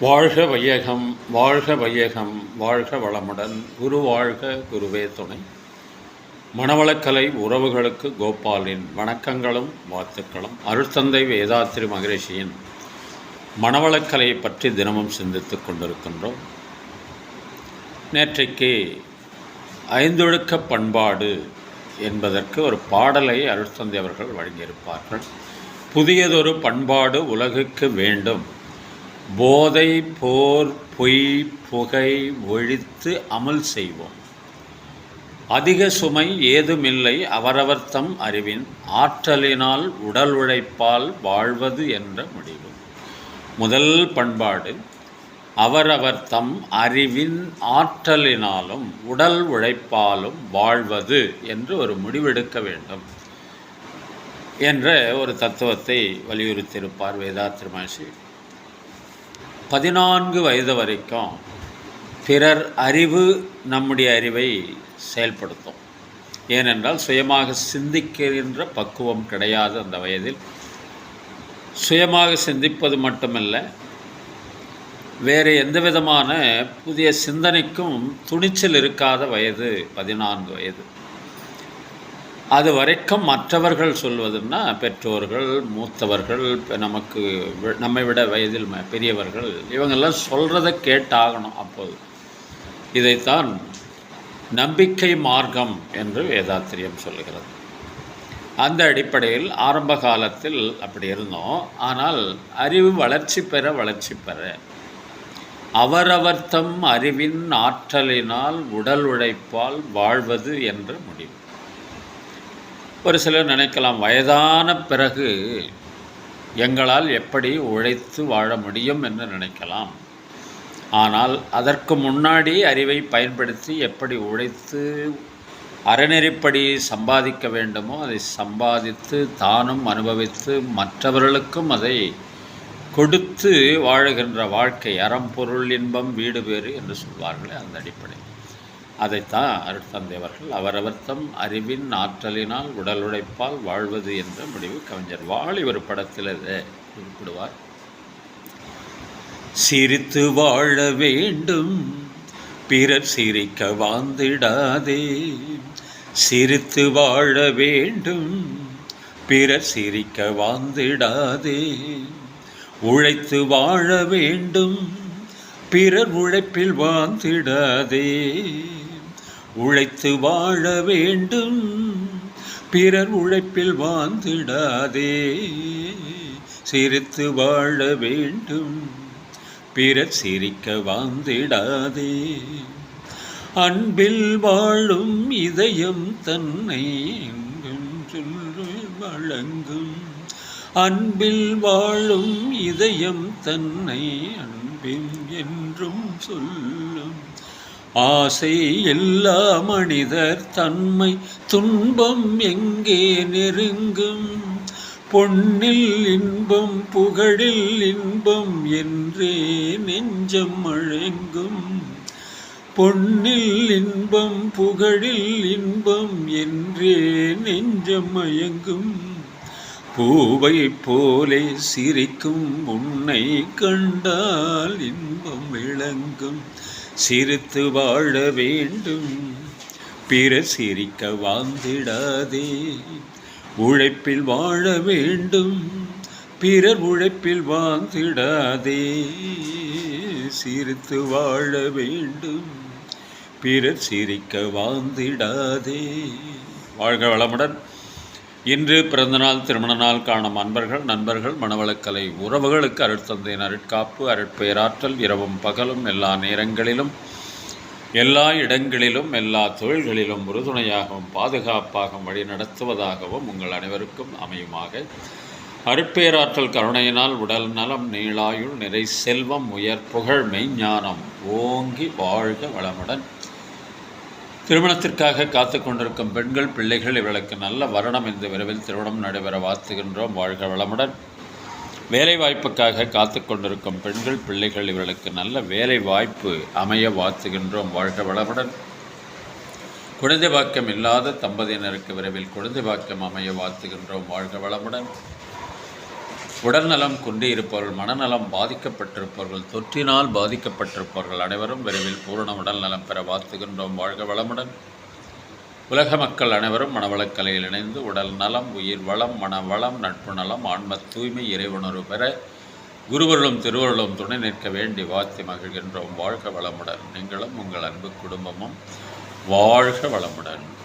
வாழ்க வையகம் வாழ்க வையகம் வாழ்க வளமுடன். குரு வாழ்க குருவே துணை. மணவளக்கலை உறவுகளுக்கு கோபாலின் வணக்கங்களும் வாழ்த்துக்களும். அருட்தந்தை வேதாத்திரி மகரிஷியின் மணவளக்கலையை பற்றி தினமும் சிந்தித்துக் கொண்டிருக்கின்றோம். நேற்றைக்கு ஐந்தொழுக்க பண்பாடு என்பதற்கு ஒரு பாடலை அருட்தந்தை அவர்கள் வழங்கியிருப்பார்கள். புதியதொரு பண்பாடு உலகுக்கு வேண்டும். போதை போர் பொய் புகை ஒழித்து அமல் செய்வோம். அதிக சுமை ஏதுமில்லை அவரவர் தம் அறிவின் ஆற்றலினால் உடல் உழைப்பால் வாழ்வது என்ற முடிவு. முதல் பண்பாடு அவரவர் தம் அறிவின் ஆற்றலினாலும் உடல் உழைப்பாலும் வாழ்வது என்று ஒரு முடிவெடுக்க வேண்டும் என்ற ஒரு தத்துவத்தை வலியுறுத்தியிருப்பார் வேதாத்திரி மகர்ஷி பதினான்கு வயது வரைக்கும் பிறர் அறிவு நம்முடைய அறிவை செயல்படுத்தும். ஏனென்றால் சுயமாக சிந்திக்கின்ற பக்குவம் கிடையாது அந்த வயதில். சுயமாக சிந்திப்பது மட்டுமல்ல வேறு எந்த விதமான புதிய சிந்தனைக்கும் துணிச்சல் இருக்காத வயது பதினான்கு வயது. அது வரைக்கும் மற்றவர்கள் சொல்வதுன்னா பெற்றோர்கள் மூத்தவர்கள் இப்போ நமக்கு நம்மை விட வயதில் பெரியவர்கள் இவங்கெல்லாம் சொல்கிறத கேட்டாகணும் அப்போது. இதைத்தான் நம்பிக்கை மார்க்கம் என்று வேதாத்திரியம் சொல்லுகிறது. அந்த அடிப்படையில் ஆரம்ப காலத்தில் அப்படி இருந்தோம். ஆனால் அறிவு வளர்ச்சி பெற வளர்ச்சி பெற அவரவர் தம் அறிவின் ஆற்றலினால் உடல் உழைப்பால் வாழ்வது என்ற முடிவு. ஒரு சிலர் நினைக்கலாம் வயதான பிறகு எங்களால் எப்படி உழைத்து வாழ முடியும் என்று நினைக்கலாம். ஆனால் அதற்கு முன்னாடி அறிவை பயன்படுத்தி எப்படி உழைத்து அறநெறிப்படி சம்பாதிக்க வேண்டுமோ அதை சம்பாதித்து தானும் அனுபவித்து மற்றவர்களுக்கும் அதை கொடுத்து வாழுகின்ற வாழ்க்கை அறம் பொருள் இன்பம் வீடு பேறு என்று சொல்வார்களே அந்த அடிப்படை அதைத்தான் அருட்தந்தை அவர்கள் அவரவர் தம் அறிவின் ஆற்றலினால் உடல் உழைப்பால் வாழ்வது என்ற முடிவு கவிஞர் வாலிபர் படத்தில் இதை குறிப்பிடுவார். சிரித்து வாழ வேண்டும் பிறர் சிரிக்க வாழ்ந்திடாதே சிரித்து வாழ வேண்டும் பிறர் சிரிக்க வாழ்ந்திடாதே உழைத்து வாழ வேண்டும் பிறர் உழைப்பில் வாழ்ந்திடாதே உழைத்து வாழ வேண்டும். பிறர் உழைப்பில் வாழ்ந்திடாதே. சிரித்து வாழ வேண்டும். பிறர் சிரிக்க வாழ்ந்திடாதே. அன்பில் வாழும் இதயம் தன்னை வழங்கும். அன்பில் வாழும் இதயம் தன்னை அன்பின் என்றும் சொல்லும். ஆசை எல்லா மனிதர் தன்மை துன்பம் எங்கே நெருங்கும்? பொன்னில் இன்பம் புகழில் இன்பம் என்றே நெஞ்சம் அழங்கும். பொன்னில் இன்பம் புகழில் இன்பம் என்றே நெஞ்சம் மயங்கும். பூவை போலே சிரிக்கும் உன்னை கண்டால் இன்பம் விளங்கும். சிரித்து வாழ வேண்டும். பிற சிரிக்க வாழ்ந்திடாதே உழைப்பில் வாழ வேண்டும். பிறர் உழைப்பில் வாழ்ந்திடாதே சிரித்து வாழ வேண்டும். பிறர் சிரிக்க வாழ்ந்திடாதே வாழ்க வளமுடன். இன்று பிறந்தநாள் திருமண நாள் காணும் அன்பர்கள் நண்பர்கள் மணவளக்கலை உறவுகளுக்கு அருட்தந்தையின் அருட்காப்பு அருட்பெயராற்றல் இரவும் பகலும் எல்லா நேரங்களிலும் எல்லா இடங்களிலும் எல்லா தொழில்களிலும் உறுதுணையாகவும் பாதுகாப்பாகவும் வழி நடத்துவதாகவும் உங்கள் அனைவருக்கும் அமையுமாக. அருட்பெயராற்றல் கருணையினால் உடல் நலம் நீளாயுள் நிறை செல்வம் உயர் புகழ் மெய்ஞானம் ஓங்கி வாழ்க வளமுடன். திருமணத்திற்காக காத்து கொண்டிருக்கும் பெண்கள் பிள்ளைகள் இவளுக்கு நல்ல வரணம் இந்த விரைவில் திருமணம் நடைபெற வாழ்த்துகின்றோம். வாழ்க வளமுடன். வேலை வாய்ப்புக்காக காத்து கொண்டிருக்கும் பெண்கள் பிள்ளைகள் இவர்களுக்கு நல்ல வேலை வாய்ப்பு அமைய வாழ்த்துகின்றோம். வாழ்க வளமுடன். குழந்தை பாக்கியம் இல்லாத தம்பதியினருக்கு விரைவில் குழந்தை பாக்கியம் அமைய வாழ்த்துகின்றோம். வாழ்க வளமுடன். உடல்நலம் குன்றியிருப்பவர்கள் மனநலம் பாதிக்கப்பட்டிருப்பவர்கள் தொற்றினால் பாதிக்கப்பட்டிருப்பவர்கள் அனைவரும் விரைவில் பூரண உடல்நலம் பெற வாழ்த்துகின்றோம். வாழ்க வளமுடன். உலக மக்கள் அனைவரும் மனவளக்கலையில் இணைந்து உடல் நலம் உயிர் வளம் மனவளம் நட்பு நலம் ஆன்ம தூய்மை இறைவுணர்வு பெற குருவர்களும் திருவருளும் துணை நிற்க வேண்டி வாழ்த்தி மகிழ்கின்றோம். வாழ்க வளமுடன். நீங்களும் உங்கள் அன்பு குடும்பமும் வாழ்க வளமுடன்.